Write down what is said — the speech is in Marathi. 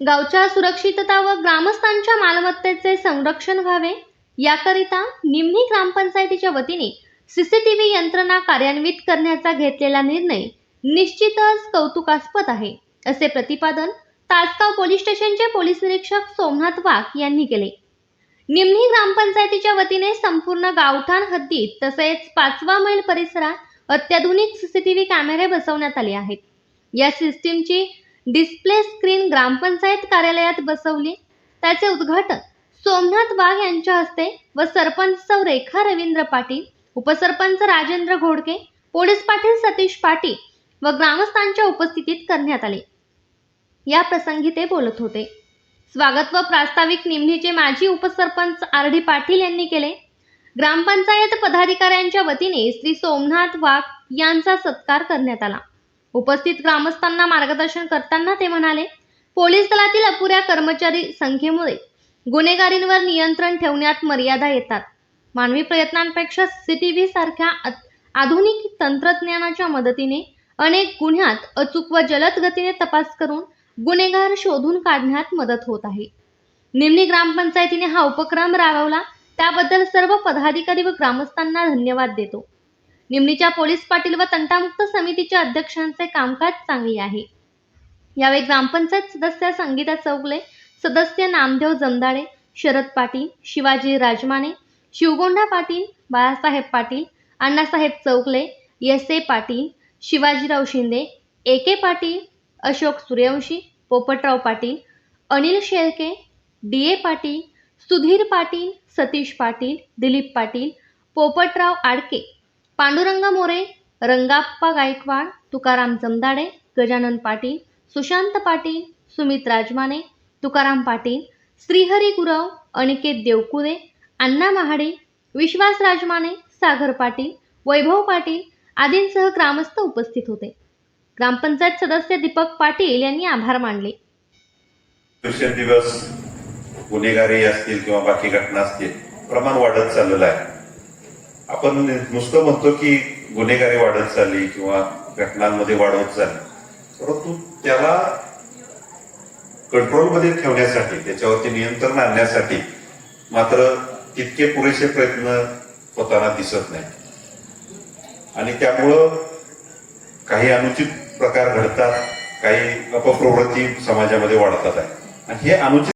गावच्या सुरक्षितता व ग्रामस्थांच्या मालमत्तेचे संरक्षण व्हावे. याकरिता निमणी ग्रामपंचायतीच्या वतीने सीसीटीव्ही यंत्रणा कार्यान्वित करण्याचा घेतलेला निर्णय निश्चितच कौतुकास्पद आहे असे प्रतिपादन तासगाव पोलीस स्टेशनचे पोलीस निरीक्षक सोमनाथ वाघ यांनी केले. निमणी ग्रामपंचायतीच्या वतीने संपूर्ण गावठाण हद्दीत तसेच पाचवा मैल परिसरात अत्याधुनिक सीसीटीव्ही कॅमेरे बसवण्यात आले आहेत. या सिस्टीमची डिस्प्ले स्क्रीन ग्रामपंचायत कार्यालयात बसवली. त्याचे उद्घाटन सोमनाथ वाघ यांच्या हस्ते व सरपंच सौ रेखा रवींद्र पाटील उपसरपंच राजेंद्र घोडके पोलीस पाटील सतीश पाटील व ग्रामस्थांच्या उपस्थितीत करण्यात आले. या प्रसंगी ते बोलत होते. स्वागत व प्रास्ताविक निमणीचे माजी उपसरपंच आर डी पाटील यांनी केले. ग्रामपंचायत पदाधिकाऱ्यांच्या वतीने श्री सोमनाथ वाघ यांचा सत्कार करण्यात आला. उपस्थित ग्रामस्थांना मार्गदर्शन करताना ते म्हणाले पोलीस दलातील अपुऱ्या कर्मचारी संख्येमुळे गुन्हेगारींवर नियंत्रण ठेवण्यात मर्यादा येतात. मानवी प्रयत्नांपेक्षा सीसीटीव्ही सारख्या आधुनिक तंत्रज्ञानाच्या मदतीने अनेक गुन्ह्यात अचूक व जलद गतीने तपास करून गुन्हेगार शोधून काढण्यात मदत होत आहे. निमणी ग्रामपंचायतीने हा उपक्रम राबवला. त्याबद्दल सर्व पदाधिकारी व ग्रामस्थांना धन्यवाद देतो. निमणीच्या पोलीस पाटील व तंटामुक्त समितीच्या अध्यक्षांचे कामकाज चांगले आहे. यावेळी ग्रामपंचायत सदस्य संगीता चौगले सदस्य Namdev Jamdale Sharad Patil Shivaji Rajmane Shivgonda Patil Balasaheb Patil Annasaheb Chougule S A Patil Shivajirao Shinde A K Patil Ashok Suryavanshi Popatrao Patil Anil Shelke D A Patil Sudhir Patil Satish Patil Dilip Patil Popatrao Adke Pandurang More Rangappa Gaikwad Tukaram Jamdade Gajanan Patil Sushant Patil Sumit Rajmane Tukaram Patil Shrihari Gurav Aniket Devkure Anna Mahade Vishwas Rajmane Sagar Patil Vaibhav Patil आदींसह ग्रामस्थ उपस्थित होते. ग्रामपंचायत सदस्य दीपक पाटील यांनी आभार मानले. दिवसेंदिवस गुन्हेगारी असतील किंवा बाकी घटना असतील प्रमाण वाढत चाललेलं आहे. आपण नुसतं म्हणतो की गुन्हेगारी वाढत चालली किंवा घटनांमध्ये वाढ होत चालली. परंतु त्याला कंट्रोलमध्ये ठेवण्यासाठी त्याच्यावरती नियंत्रण आणण्यासाठी मात्र तितके पुरेसे प्रयत्न होताना दिसत नाही. आणि त्यामुळं काही अनुचित प्रकार घडतात काही अपप्रवृत्ती समाजामध्ये वाढतात. आहे आणि हे अनुचित